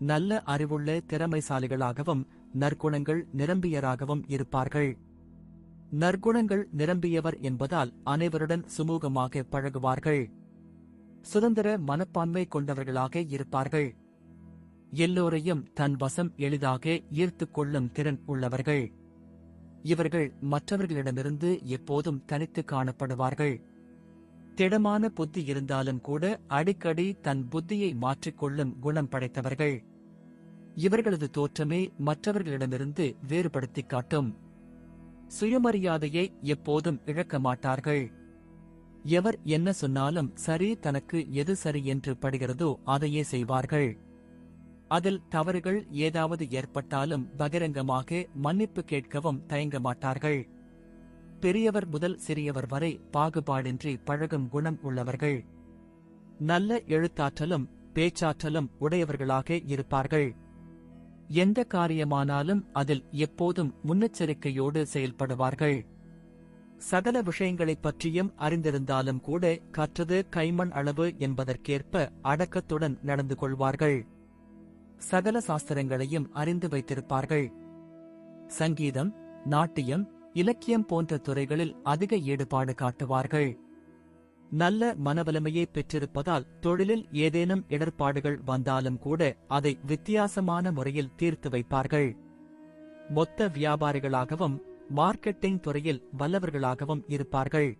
நல்ல அறிவுள்ள திறமைசாலிகளாகவும் நற்குணங்கள் நிரம்பியராகவும் இருப்பார்கள். நற்குணங்கள் நிரம்பியவர் என்பதால் அனைவருடன் சுமூகமாக பழகுவார்கள். சுதந்திர மனப்பான்மை கொண்டவர்களாக இருப்பார்கள். எல்லோரையும் தன் வசம் எளிதாக ஈர்த்துக் கொள்ளும் திறன் உள்ளவர்கள். இவர்கள் மற்றவர்களிடமிருந்து எப்போதும் தனித்து காணப்படுவார்கள். திடமான புத்தி இருந்தாலும் கூட அடிக்கடி தன் புத்தியை மாற்றிக்கொள்ளும் குணம் படைத்தவர்கள். இவர்களது தோற்றமே மற்றவர்களிடமிருந்து வேறுபடுத்திக் காட்டும். சுயமரியாதையை எப்போதும் இழக்க மாட்டார்கள். எவர் என்ன சொன்னாலும் சரி தனக்கு எது சரி என்று படுகிறதோ அதையே செய்வார்கள். அதில் தவறுகள் ஏதாவது ஏற்பட்டாலும் பகிரங்கமாக மன்னிப்பு கேட்கவும் தயங்க மாட்டார்கள். பெரியவர் முதல் சிறியவர் வரை பாகுபாடின்றி பழகும் குணம் உள்ளவர்கள். நல்ல எழுத்தாற்றலும் பேச்சாற்றலும் உடையவர்களாக இருப்பார்கள். எந்த காரியமானாலும் அதில் எப்போதும் முன்னெச்சரிக்கையோடு செயல்படுவார்கள். சகல விஷயங்களைப் பற்றியும் அறிந்திருந்தாலும் கூட கற்றது கைமண் அளவு என்பதற்கேற்ப அடக்கத்துடன் நடந்து கொள்வார்கள். சகல சாஸ்திரங்களையும் அறிந்து வைத்திருப்பார்கள். சங்கீதம் நாட்டியம் இலக்கியம் போன்ற துறைகளில் அதிக ஈடுபாடு காட்டுவார்கள். நல்ல மனவலிமையை பெற்றிருப்பதால் தொழிலில் ஏதேனும் இடர்பாடுகள் வந்தாலும் கூட அதை வித்தியாசமான முறையில் தீர்த்து வைப்பார்கள். மொத்த வியாபாரிகளாகவும் மார்க்கெட்டிங் துறையில் வல்லவர்களாகவும் இருப்பார்கள்.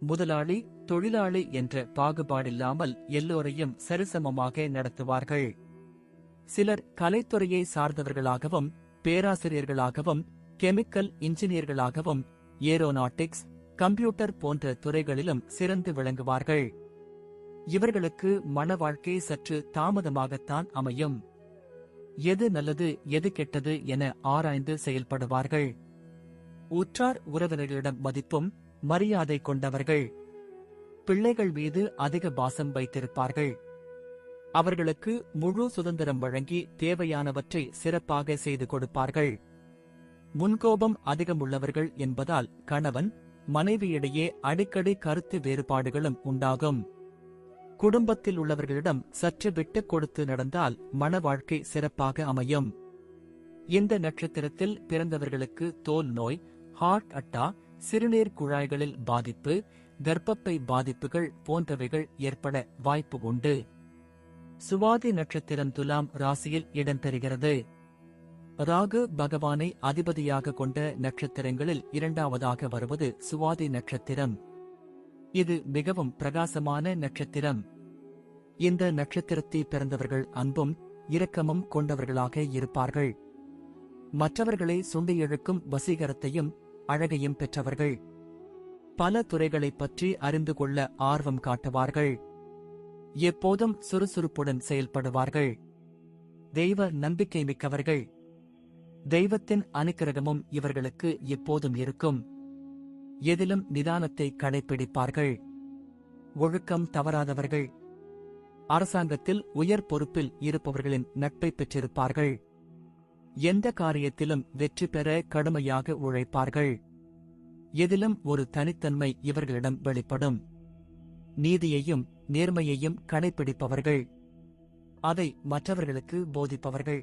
முதலாளி தொழிலாளி என்ற பாகுபாடில்லாமல் எல்லோரையும் சரிசமமாக நடத்துவார்கள். சிலர் கலைத்துறையை சார்ந்தவர்களாகவும் பேராசிரியர்களாகவும் கெமிக்கல் இன்ஜினியர்களாகவும் ஏரோநாட்டிக்ஸ் கம்ப்யூட்டர் போன்ற துறைகளிலும் சிறந்து விளங்குவார்கள். இவர்களுக்கு மன வாழ்க்கை சற்று தாமதமாகத்தான் அமையும். எது நல்லது எது கெட்டது என ஆராய்ந்து செயல்படுவார்கள். உற்றார் உறவினர்களிடம் மதிப்பும் மரியாதை கொண்டவர்கள். பிள்ளைகள் மீது அதிக பாசம் வைத்திருப்பார்கள். அவர்களுக்கு முழு சுதந்திரம் வழங்கி தேவையானவற்றை சிறப்பாக செய்து கொடுப்பார்கள். முன்கோபம் அதிகமுள்ளவர்கள் என்பதால் கணவன் மனைவியிடையே அடிக்கடி கருத்து வேறுபாடுகளும் உண்டாகும். குடும்பத்தில் உள்ளவர்களிடம் சற்று விட்டுக் கொடுத்து நடந்தால் மன வாழ்க்கை சிறப்பாக அமையும். இந்த நட்சத்திரத்தில் பிறந்தவர்களுக்கு தோல் நோய் ஹார்ட் அட்டா சிறுநீர் குழாய்களில் பாதிப்பு கர்ப்பப்பை பாதிப்புகள் போன்றவைகள் ஏற்பட வாய்ப்பு உண்டு. சுவாதி நட்சத்திரம் துலாம் ராசியில் இடம்பெறுகிறது ராகு பகவானை அதிபதியாக கொண்ட நட்சத்திரங்களில் இரண்டாவதாக வருவது சுவாதி நட்சத்திரம். இது மிகவும் பிரகாசமான நட்சத்திரம். இந்த நட்சத்திரத்தை பிறந்தவர்கள் அன்பும் இரக்கமும் கொண்டவர்களாக இருப்பார்கள். மற்றவர்களை சுண்டி இழுக்கும் வசீகரத்தையும் அழகையும் பெற்றவர்கள். பல துறைகளைப் பற்றி அறிந்து கொள்ள ஆர்வம் காட்டுவார்கள். எப்போதும் சுறுசுறுப்புடன் செயல்படுவார்கள். தெய்வ நம்பிக்கை மிக்கவர்கள். தெய்வத்தின் அனுக்கிரகமும் இவர்களுக்கு எப்போதும் இருக்கும். எதிலும் நிதானத்தை கடைப்பிடிப்பார்கள். ஒழுக்கம் தவறாதவர்கள். அரசாங்கத்தில் உயர் பொறுப்பில் இருப்பவர்களின் நட்பை பெற்றிருப்பார்கள். எந்த காரியத்திலும் வெற்றி பெற கடுமையாக உழைப்பார்கள். எதிலும் ஒரு தனித்தன்மை இவர்களிடம் வெளிப்படும். நீதியையும் நேர்மையையும் கடைபிடிப்பவர்கள் அதை மற்றவர்களுக்கு போதிப்பவர்கள்.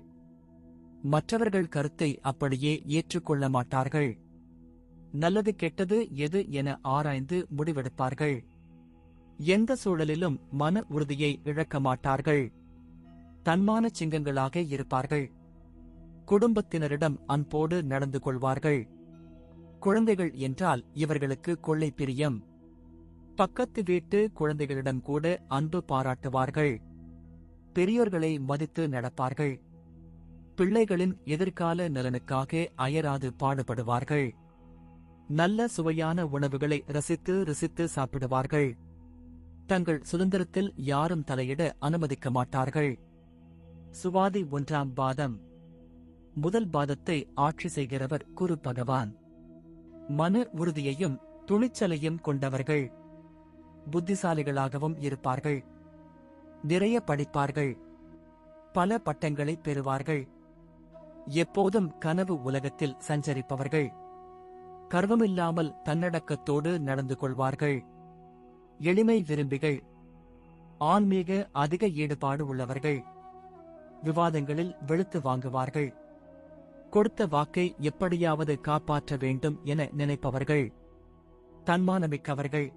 மற்றவர்கள் கருத்தை அப்படியே ஏற்றுக்கொள்ள மாட்டார்கள். நல்லது கெட்டது எது என ஆராய்ந்து முடிவெடுப்பார்கள். எந்த சூழலிலும் மன உறுதியை இழக்க மாட்டார்கள். தன்மான சிங்கங்களாக இருப்பார்கள். குடும்பத்தினரிடம் அன்போடு நடந்து கொள்வார்கள். குழந்தைகள் என்றால் இவர்களுக்கு கொள்ளை பிரியம். பக்கத்து வீட்டு குழந்தைகளிடம் கூட அன்பு பாராட்டுவார்கள். பெரியோர்களை மதித்து நடப்பார்கள். பிள்ளைகளின் எதிர்கால நலனுக்காக அயராது பாடுபடுவார்கள். நல்ல சுவையான உணவுகளை ரசித்து ரசித்து சாப்பிடுவார்கள். தங்கள் சுதந்திரத்தில் யாரும் தலையிட அனுமதிக்க மாட்டார்கள். சுவாதி ஒன்றாம் பாதம். முதல் பாதத்தை ஆட்சி செய்கிறவர் குரு பகவான். மன உறுதியையும் துணிச்சலையும் கொண்டவர்கள். புத்திசாலிகளாகவும் இருப்பார்கள். நிறைய படிப்பார்கள். பல பட்டங்களை பெறுவார்கள். எப்போதும் கனவு உலகத்தில் சஞ்சரிப்பவர்கள். கர்வமில்லாமல் தன்னடக்கத்தோடு நடந்து கொள்வார்கள். எளிமை விரும்பிகள். ஆன்மீக அதிக ஈடுபாடு உள்ளவர்கள். விவாதங்களில் வெளுத்து வாங்குவார்கள். கொடுத்த வாக்கை எப்படியாவது காப்பாற்ற வேண்டும் என நினைப்பவர்கள். தன்மானமிக்கவர்கள்.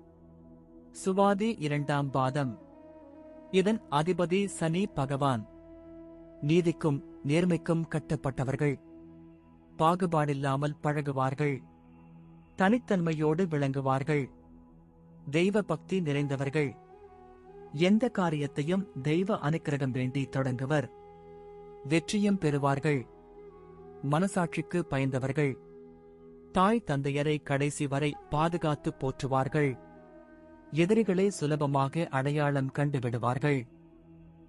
சுவாதி இரண்டாம் பாதம். இதன் அதிபதி சனி பகவான். நீதிக்கும் நேர்மைக்கும் கட்டப்பட்டவர்கள். பாகுபாடில்லாமல் பழகுவார்கள். தனித்தன்மையோடு விளங்குவார்கள். தெய்வ பக்தி நிறைந்தவர்கள். எந்த காரியத்தையும் தெய்வ அனுக்கிரகம் வேண்டி தொடங்குவர். வெற்றியும் பெறுவார்கள். மனசாட்சிக்கு பயந்தவர்கள். தாய் தந்தையரை கடைசி வரை பாதுகாத்து போற்றுவார்கள். எதிரிகளை சுலபமாக அடையாளம் கண்டுவிடுவார்கள்.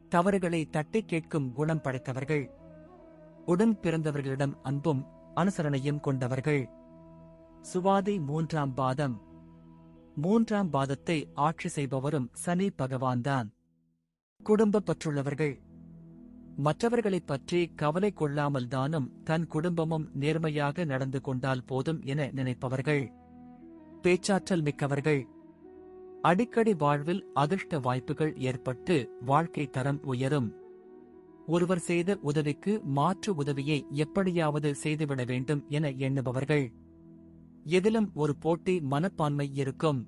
தவறுகளை தட்டி கேட்கும் குணம் படைத்தவர்கள். உடன் பிறந்தவர்களிடம் அன்பும் அனுசரணையும் கொண்டவர்கள். சுவாதி மூன்றாம் பாதம். மூன்றாம் பாதத்தை ஆட்சி செய்பவரும் சனி பகவான்தான். குடும்ப பற்றுள்ளவர்கள். மற்றவர்களைப் பற்றி கவலை கொள்ளாமல் தானும் தன் குடும்பமும் நேர்மையாக நடந்து கொண்டால் போதும் என நினைப்பவர்கள். பேச்சாற்றல் மிக்கவர்கள். அடிக்கடி வாழ்வில் அதிர்ஷ்ட வாய்ப்புகள் ஏற்பட்டு வாழ்க்கை தரம் உயரும். ஒருவர் செய்த உதவிக்கு மாற்று உதவியை எப்படியாவது செய்துவிட வேண்டும் என எண்ணுபவர்கள். எதிலும் ஒரு போட்டி மனப்பான்மை இருக்கும்.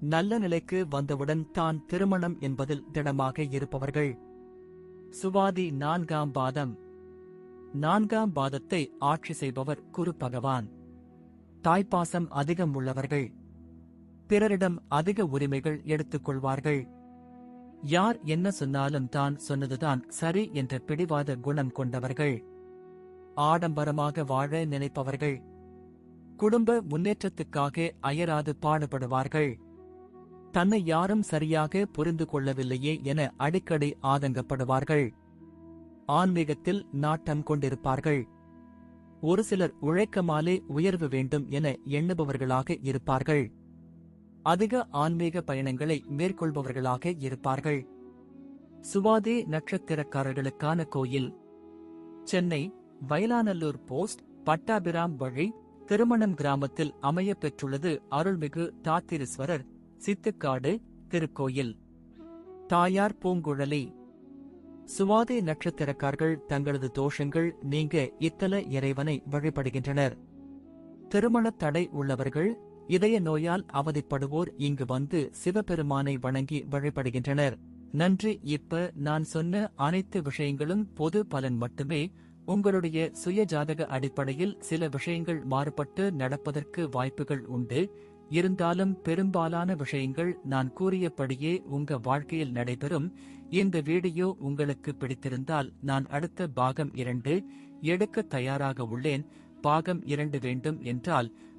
நல்ல நிலைக்கு வந்தவுடன் தான் திருமணம் என்பதில் திடமாக இருப்பவர்கள். சுவாதி நான்காம் பாதம். நான்காம் பாதத்தை ஆட்சி செய்பவர் குரு பகவான். தாய்ப்பாசம் அதிகம் உள்ளவர்கள். பிறரிடம் அதிக உரிமைகள் எடுத்துக்கொள்வார்கள். யார் என்ன சொன்னாலும் தான் சொன்னதுதான் சரி என்ற பிடிவாத குணம் கொண்டவர்கள். ஆடம்பரமாக வாழ நினைப்பவர்கள். குடும்ப முன்னேற்றத்துக்காக அயராது பாடுபடுவார்கள். தன்னை யாரும் சரியாக புரிந்து கொள்ளவில்லையே என அடிக்கடி ஆதங்கப்படுவார்கள். ஆன்மீகத்தில் நாட்டம் கொண்டிருப்பார்கள். ஒரு சிலர் உழைக்கமாலே உயர்வு வேண்டும் என எண்ணுபவர்களாக இருப்பார்கள். அதிக ஆன்மீக பயணங்களை மேற்கொள்பவர்களாக இருப்பார்கள். சுவாதே நட்சத்திரக்காரர்களுக்கான கோயில். சென்னை வயலானல்லூர் போஸ்ட் பட்டாபிராம் வழி திருமணம் கிராமத்தில் அமையப் பெற்றுள்ளது அருள்மிகு தாத்திரீஸ்வரர் சித்துக்காடு திருக்கோயில். தாயார் பூங்குழலி. சுவாதே நட்சத்திரக்காரர்கள் தங்களது தோஷங்கள் நீங்க இத்தல இறைவனை வழிபடுகின்றனர். திருமணத் தடை உள்ளவர்கள் இதய நோயால் அவதிப்படுவோர் இங்கு வந்து சிவபெருமானை வணங்கி வழிபடுகின்றனர். நன்றி. இப்ப நான் சொன்ன அனைத்து விஷயங்களும் பொது பலன் மட்டுமே. உங்களுடைய சுய ஜாதக அடிப்படையில் சில விஷயங்கள் மாறுபட்டு நடப்பதற்கு வாய்ப்புகள் உண்டு. இருந்தாலும் பெரும்பாலான விஷயங்கள் நான் கூறியபடியே உங்க வாழ்க்கையில் நடைபெறும். இந்த வீடியோ உங்களுக்கு பிடித்திருந்தால் நான் அடுத்த பாகம் இரண்டு எடுக்க தயாராக உள்ளேன். பாகம் இரண்டு வேண்டும் என்றால்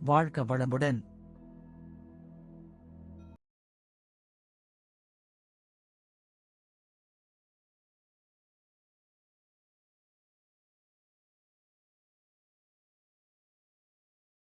வாழ்க வளமுடன்.